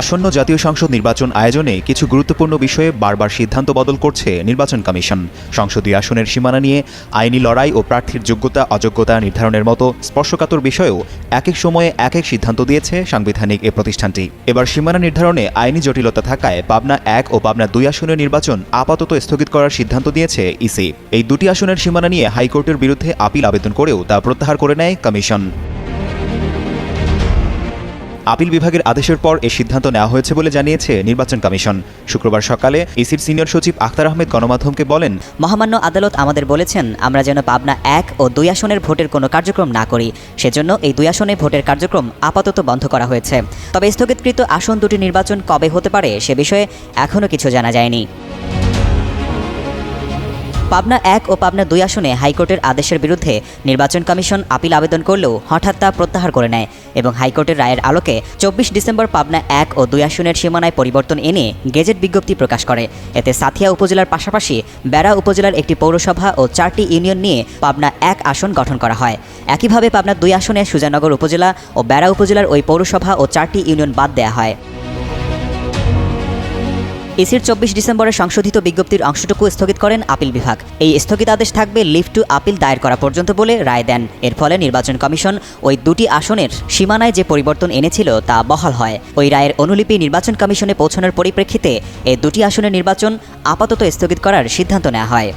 আসন্ন জাতীয় সংসদ নির্বাচন আয়োজনে কিছু গুরুত্বপূর্ণ বিষয়ে বারবার সিদ্ধান্ত বদল করছে নির্বাচন কমিশন। সংসদীয় আসনের সীমানা নিয়ে আইনি লড়াই ও প্রার্থীর যোগ্যতা, অযোগ্যতা নির্ধারণের মতো স্পর্শকাতর বিষয়েও এক এক সময়ে এক এক সিদ্ধান্ত দিয়েছে সাংবিধানিক এ প্রতিষ্ঠানটি। এবার সীমানা নির্ধারণে আইনি জটিলতা থাকায় পাবনা এক ও পাবনা দুই আসনের নির্বাচন আপাতত স্থগিত করার সিদ্ধান্ত দিয়েছে ইসি। এই দুটি আসনের সীমানা নিয়ে হাইকোর্টের বিরুদ্ধে আপিল আবেদন করেও তা প্রত্যাহার করে নেয় কমিশন। আপিল বিভাগের আদেশের পর এ সিদ্ধান্ত নেওয়া হয়েছে বলে জানিয়েছে নির্বাচন কমিশন। শুক্রবার সকালে ইসির সিনিয়র সচিব আখতার আহমেদ গণমাধ্যমকে বলেন, মহামান্য আদালত আমাদের বলেছেন, আমরা যেন পাবনা এক ও দুই আসনের ভোটের কোনো কার্যক্রম না করি। সেজন্য এই দুই আসনে ভোটের কার্যক্রম আপাতত বন্ধ করা হয়েছে। তবে স্থগিতকৃত আসন দুটি নির্বাচন কবে হতে পারে সে বিষয়ে এখনও কিছু জানা যায়নি। পাবনা এক ও পাবনা দুই আসনে হাইকোর্টের আদেশের বিরুদ্ধে নির্বাচন কমিশন আপিল আবেদন করলেও হঠাৎ তা প্রত্যাহার করে নেয় এবং হাইকোর্টের রায়ের আলোকে চব্বিশ ডিসেম্বর পাবনা এক ও দুই আসনের সীমানায় পরিবর্তন এনে গেজেট বিজ্ঞপ্তি প্রকাশ করে। এতে সাথিয়া উপজেলার পাশাপাশি বেড়া উপজেলার একটি পৌরসভা ও চারটি ইউনিয়ন নিয়ে পাবনা এক আসন গঠন করা হয়। একইভাবে পাবনা দুই আসনে সুজানগর উপজেলা ও বেড়া উপজেলার ওই পৌরসভা ও চারটি ইউনিয়ন বাদ দেওয়া হয়। ইসির চব্বিশ ডিসেম্বরে সংশোধিত বিজ্ঞপ্তির অংশটুকু স্থগিত করেন আপিল বিভাগ। এই স্থগিতাদেশ থাকবে লিফ টু আপিল দায়ের করা পর্যন্ত বলে রায় দেন। এর ফলে নির্বাচন কমিশন ওই দুটি আসনের সীমানায় যে পরিবর্তন এনেছিল তা বহাল হয়। ওই রায়ের অনুলিপি নির্বাচন কমিশনে পৌঁছানোর পরিপ্রেক্ষিতে এই দুটি আসনের নির্বাচন আপাতত স্থগিত করার সিদ্ধান্ত নেওয়া হয়।